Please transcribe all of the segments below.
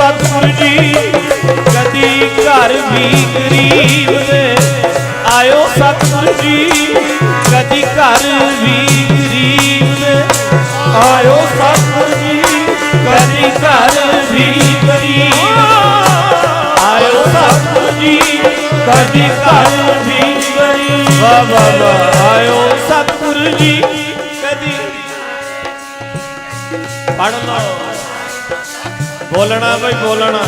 ਸਤਿਗੁਰ ਜੀ, ਕਦੀ ਘਰ ਵੀ ਗਰੀਬ ਦੇ। ਆਇਓ ਸਤਿਗੁਰ ਜੀ, ਕਦੀ ਘਰ ਵੀ ਗਰੀਬ ਦੇ। ਆਇਓ ਸਤਿਗੁਰ ਜੀ, ਕਦੀ ਘਰ ਵੀ ਗਰੀਬ ਆਇਓ ਸਤਿਗੁਰ ਜੀ, ਕਦੀ ਘਰ ਵੀ ਗਰੀਬ ਵਾ ਵਾ ਵਾ ਆਇਓ ਸਤਿਗੁਰ ਜੀ, ਕਦੀ ਪੜ ਲਓ। ਬੋਲਣਾ ਬਈ, ਬੋਲਣਾ।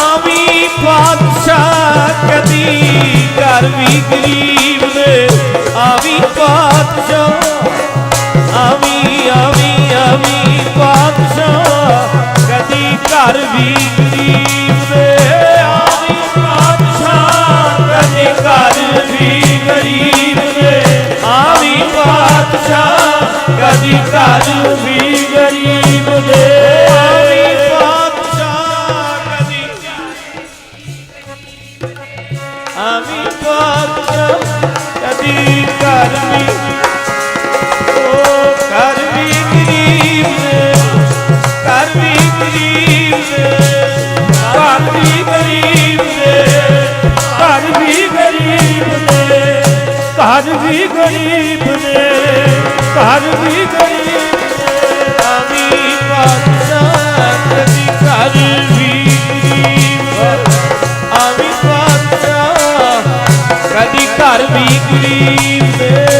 ਆਵੀ ਪਾਤਸ਼ਾਹ ਕਦੀ ਘਰ ਵੀ ਗਰੀਬ ਦੇ ਆਵੀ ਪਾਤਸ਼ਾਹ, ਆਵੀ ਆਵੀ ਆਵੀ ਪਾਤਸ਼ਾਹ ਕਦੀ ਘਰ ਵੀ ਗਰੀਬ ਦੇ ਆਵੀ ਪਾਤਸ਼ਾਹ ਕਦੀ ਘਰ ਵੀ ਗਰੀਬ ਦੇ ਆਵੀ ਪਾਤਸ਼ਾਹ ਕਦੀ ਘਰ ਵੀ ਆਵੀ ਪਾਤਸ਼ਾਹ, ਕਦੀ ਘਰ ਵੀ ਓ ਘਰ ਵੀ ਗਰੀਬ ਨੇ, ਘਰ ਵੀ ਗਰੀਬ ਨੇ, ਘਰ ਘਰ ਵੀ